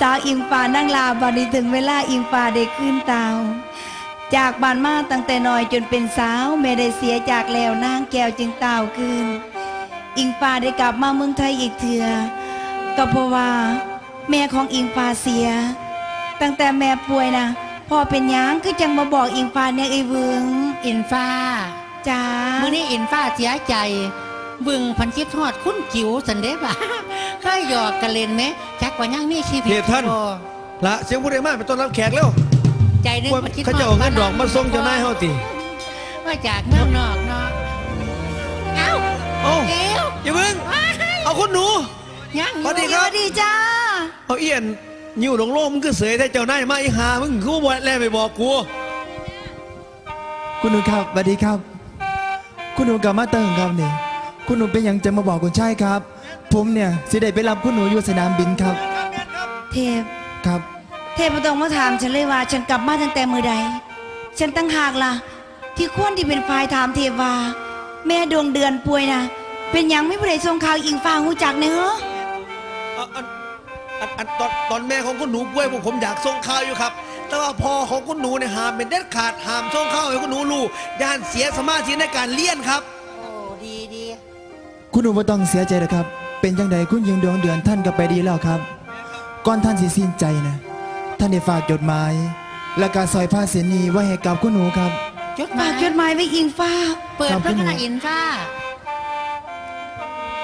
สาวอิงฟ้านั่งลาบัดนี้ถึงเวลาอิงฟ้าได้ขึ้นเตาจากบ้านมาตั้งแต่น้อยจนเป็นสาวแม่ได้เสียจากแล้วนางแก้วจึงเต่าคืนอิงฟ้าได้กลับมาเมืองไทยอีกเถื่อก็เพราะว่าแม่ของอิงฟ้าเสีย ตั้งแต่แม่ป่วยนะพ่อเป็นหยังคือจังมาบอกอิงฟ้าเนี่ยไอ้เวึงอินฟ้าจ้ามื่อนี้อินฟ้าเสียใจ บึงพันคิดทอดคุ้นจิ๋วสันเดบ่าก็หยอกกันเล่นไหมจักว่ายังมีชีวิตเหตุท่าน บ่ละเสียงผู้ใดมาเป็นต้อนรับแขกแล้วใจหนึงว่าพันคิดเขาจะเอาเงินดอกมาส่งเจ้านายเฮาติว่าจากเมืองนอกเนาะเอ้าเอ้าเอ้วอย่าเพิ่งเอาคุณหนู ยังอยู่สวัสดีสครับวัสดีจ้า เอาเอียนยิ้วหลงโลกมึงก็เสยแต่เจ้านายมาอีหามึงกูบ่แลไปบอกกูคุณหนูครับสวัสดีครับ คุณหนูกลับมาเติงครับนี่ คุณหนูเป็นหยังจะมาบอกคุณชายครับ ผมเนี่ยสิได้ไปรับคุณหนูอยู่สนามบินครับ เทพ ครับ เทพบ่ต้องมาถามฉันเลยว่า ฉันกลับมาตั้งแต่มือใด ฉันตั้งหากล่ะ ที่ควรที่เป็นฝ่ายถามเทพว่า แม่ดวงเดือนป่วยนะเป็นหยังไม่ผู้ใดส่งข่าวอิงฟ้าหูจักเนอะเอาอันอันอันตอนตอนแม่ของคุณหนูป่วยพวกผมอยากส่งข่าวอยู่ครับ แต่ว่าพ่อของคุณหนูเนี่ยห้ามเป็นเด็ดขาดห้ามส่งข่าวให้คุณหนูรู้ย่านเสียสมาธิในการเรียนครับโอ้ดีดี คุณหนูไม่ต้องเสียใจนะครับ เป็นจังใดคุณยิงดวงเดือนท่านก็ไปดีแล้วครับ ก่อนท่านสิสิ้นใจนะ ท่านได้ฝากจดหมาย และการซอยผ้าเสนีไว้ให้กับคุณหนูครับ จดหมาฝายกจดหมายไว้อิงฟ้า เปิดครับพระพี่หนูขณะอินฟ้า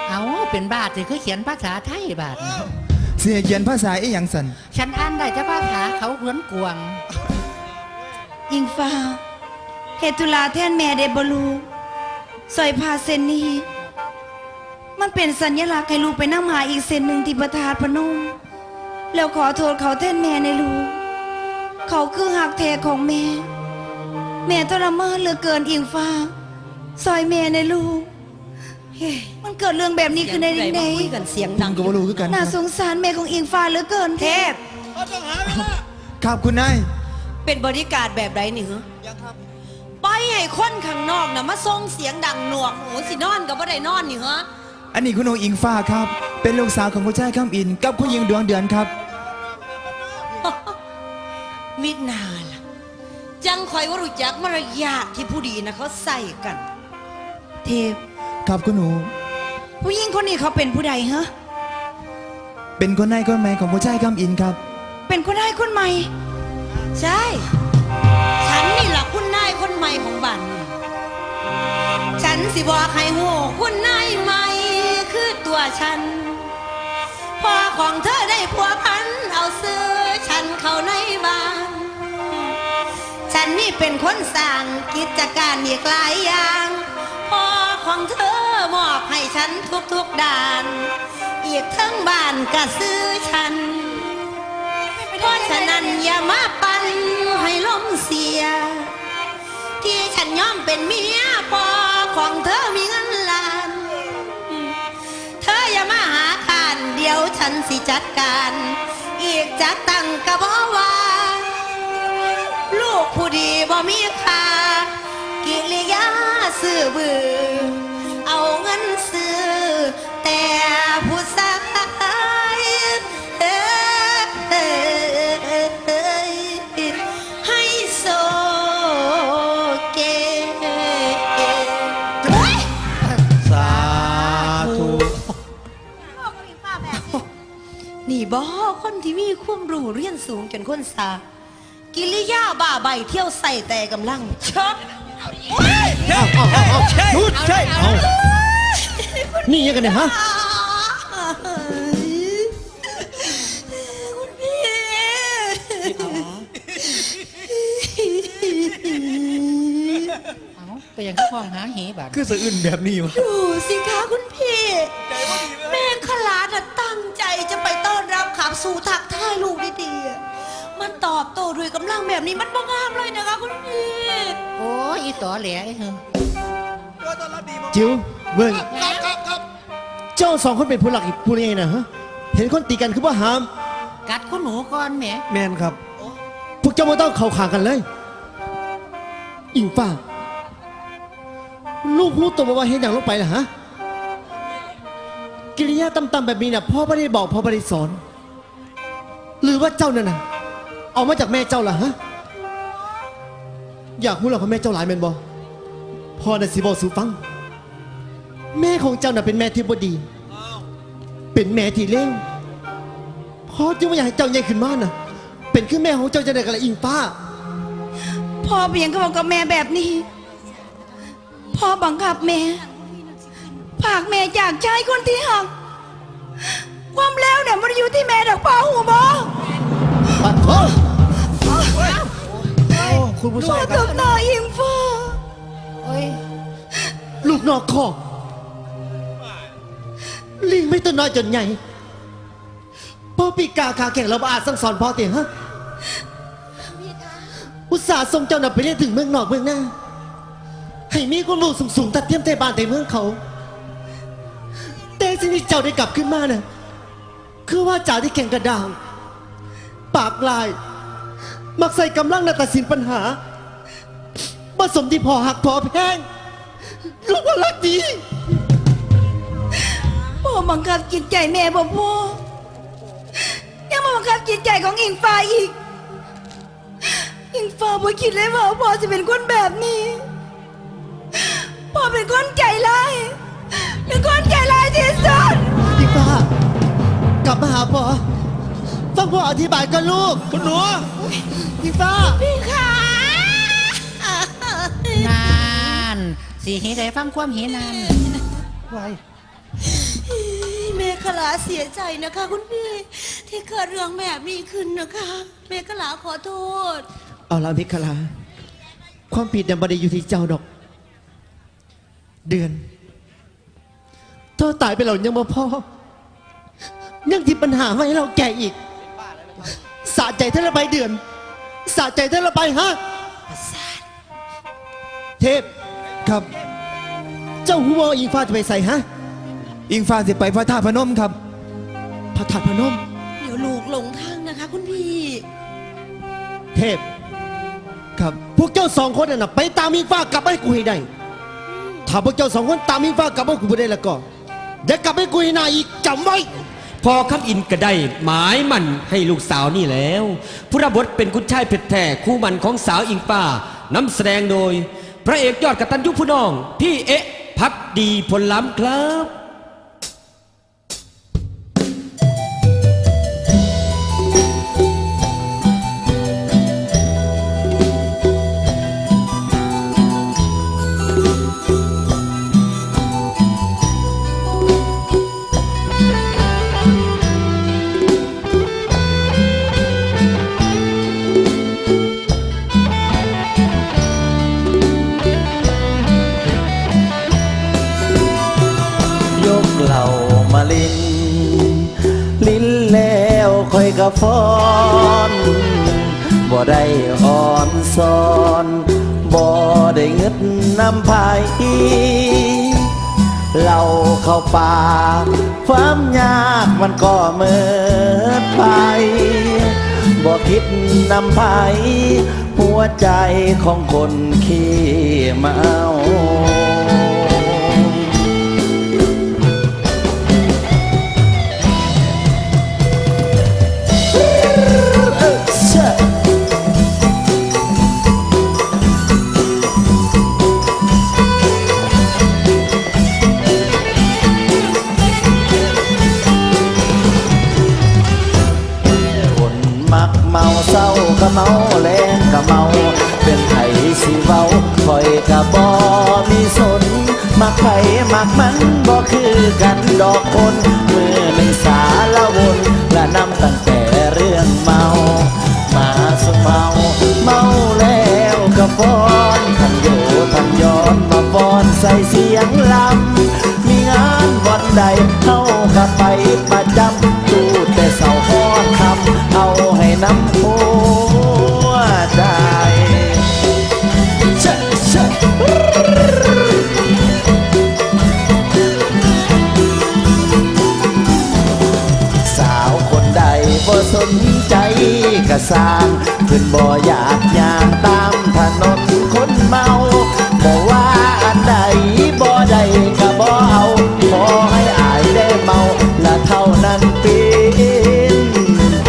เอาเป็นบาทสิคือเขียนภาษาไทยบาท เสียเขียนภาษาอีหยังสันฉันอ่านได้แต่ภาษาเขาเหือนกวงอิงฟ้าเหตุตุลาแทนแม่เดบลูสอยพาเซนนี้ มันเป็นสัญลักษณ์ให้ลูกไปนั่งหาอีกเส้นหนึ่งที่ประทาดพนม แล้วขอโทษเขาแทนแม่ในลูก เขาคือหักแท้ของแม่ แม่ทรมานเหลือเกินอิงฟ้า ซอยแม่ในลูกเฮ้ยมันเกิดเรื่องแบบนี้ขึ้นได้ยังไงคุยกันเสียงผดัมงก็บ่รู้คือกันคน่ารับสงสารแม่ของอิงฟ้าเหลือเกินเทพครับคุณนายเป็นบริการแบบไรนี่เหรอปล่อยให้คนข้างนอกนะมาส่งเสียงดังหนวกหูสินอนกับว่าได้นอนนี่เหรอ อันนี้คุณหนูอิงฟ้าครับ เป็นลูกสาวของคุณชายคำอิน กับคุณยิงดวงเดือนครับ มิดนาล่ะ จังคอยว่ารู้จักมารยาทที่ผู้ดีนะเขาใส่กัน เทพ ครับคุณหนู ผู้หญิงคนนี้เขาเป็นผู้ใดเหรอเป็นคนนายคนใหม่ของคุณชายคำอินครับ เป็นคนได้คนใหม่ ใช่ ฉันนี่แหละคุณนายคนใหม่ของบ้านนี่ฉันสิบอกให้หูคุณนายใหม่คือตัว ฉัน พ่อของเธอได้ผัวพัน เอาซื้อฉันเข้าในบ้าน ฉันนี่เป็นคนสร้างกิจการอีกหลายอย่าง พ่อของเธอมอบให้ฉันทุกๆด้าน อีกทั้งบ้านก็ซื้อฉัน เพราะฉะนั้นอย่ามาปั่นให้ล้มเสีย ที่ฉันยอมเป็นเมียพ่อของเธอมีเงินล้าน ดี๋ยวฉันสิจัดการ อีกจากตั้งกะบอว่า ลูกผู้ดีบ่มีค่ากิริยาซื่อบือ นี่บ่คนที่มีความรู้เรียนสูงจนคนสา กิริยาบ้าใบเที่ยวใส่แต่กำลังชอบเฮ้ยเฮ้ยเฮ้ยหยุดใช่เอานี่ยังกันเนี่ยฮะ คุณพี่เอาไปยังที่ห้องหาเหบาทคือสะอื่นแบบนี้วะดูสิคะคุณพี่แม่ข สู่ทักทายลูกดีๆอะมันตอบโต้ด้วยกำลังแบบนี้มันบ้งามเลยนะคะคุณพี่โอ้ยอีต่อแหลไอ้เหือจิ๋วเบิ่งครับครับครับเจ้าสองคนเป็นผู้หลักอีกผู้ยังไงนะฮะเห็นคนตีกันคือว่าหาม กัดคุณหนูก่อนแหมแมนครับ พวกเจ้าไม่ต้องเข่าขางกันเลย อิงฟ้า ลูกรู้ตัวมาว่าเห็นอย่างลงไปนะฮะ กิริยาต่ำๆแบบนี้น่ะพ่อไม่ได้บอกพ่อไม่ได้สอน หรือว่าเจ้านั่นน่ะ เอามาจากแม่เจ้าล่ะฮะ อยากรู้เหรอว่าแม่เจ้าหลายแมนบอพ่อน่ะสิบอกสูฟัง แม่ของเจ้าน่ะเป็นแม่ที่บดี เป็นแม่ที่เลวพ่อจึงไม่อยากให้เจ้าใหญ่ขึ้นมาน่ะ เป็นคือแม่ของเจ้าจะได้กับละอิงฟ้า พ่อเพียงก็บอกกับแม่แบบนี้ พ่อบังคับแม่ผากแม่จากชายคนที่หัก ความแล้วเนี่ยมันอยู่ที่แม่ดอกพ่อหูบอปัดโทษโอ้คุณผู้ชลูมกคตรับกหน้าอิงฟ้าโอ้ยลูกนอกคอกลิงไม่ตัวน้อยจนใหญ่พ่อปีกาขาแข่งเราบ่อาจสั่งสอนพ่อเตียงฮะอุตส่าห์ส่งเจ้าหน้าไปเรียนถึงเมืองนอกเมืองหน้าให้มีความรู้สูงๆตัดเทียมเทบานแต่เมืองเขา แต่สิ่งที่เจ้าได้กลับขึ้นมาน่ะ คือว่าจ่าที่แข่งกระด้าง ปากลาย มักใส่กำลังในตัดสินปัญหาผสมที่พอหักพอแพงลูกว่ารักดีพ่อบังคับจิตใจแม่บ่พ่อยังมาบังคับจิตใจของอิงฟ้าอีก อิงฟ้าบ่คิดเลยว่าพ่อจะเป็นคนแบบนี้พ่อเป็นคนใจร้ายเป็นคนใจร้ายที่สุดอีฟ้า กลับมาหาพ่อฟังพ่ออธิบายกันลูกคุณหนูอีฟ้าพี่ขานานสีเฮได้ฟังความเฮนานแม่ขลาเสียใจนะคะ คุณพี่ ที่เกิดเรื่องแบบนี้ขึ้นนะคะแม่ขลาขอโทษ เอาละพิคลา ความผิดเนี่ยไม่ได้อยู่ที่เจ้าดอก เดือนเธอตายไปแล้วยังมาพ่อ ยังที่ปัญหาไว้ให้เราแก่อีก สะใจเท่าละไปเดือน สะใจเท่าละไปฮะเทพ ครับ เจ้าหัวอิงฟ้าจะไปใส่ฮะ อิงฟ้าสิไปพระธาตุพนมครับ พระธาตุพนม เดี๋ยวลูกหลงทางนะคะ คุณพี่ เทพ ครับ พวกเจ้าสองคนน่ะนะไปตามอิงฟ้ากลับมาให้กูให้ได้ ถ้าพวกเจ้าสองคนตามอิงฟ้ากลับมาให้กูไม่ได้แล้วก็อย่ากลับให้กูให้นายอีกจำไว้ พอคำอินก็ได้หมายมันให้ลูกสาวนี่แล้วผู้รับบทเป็นคุณชายเผ็ดแท้คู่มันของสาวอิงฟ้านำแสดงโดย พระเอกยอดกตัญญูผู้น้อง พี่เอ๊ะพักดีผลล้ำครับ ได้อ่อนซอนบ่ได้เงึดน้ำพายเราเข้าป่าความยากมันก็เมิดไปบ่คิดนำภัยหัวใจของคนขี้เมา เมาเศร้าก็เมาแรงก็เมา เป็นไผสิเว้าคอยก็บ่มีสนมักไผมักมันบ่คือกันดอกคนมือหนึ่งสาละวนและนำตั้งแต่เรื่องเมา มาสุเมาเมาแล้วก็ฟ้อนทันโยทันย้อนมาฟ้อนใส่เสียงลำมีงานวันใด บ่สนใจกระสางเพิ่นบ่อยากย่างตามถนนคนเมาบ่ว่าอันใดบ่ใดก็บ่เอาขอให้อายได้เมาและเท่านั้นปีน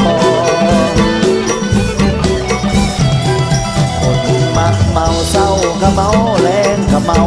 พอคนมักเมาเศร้าก็เมาแรงก็เมา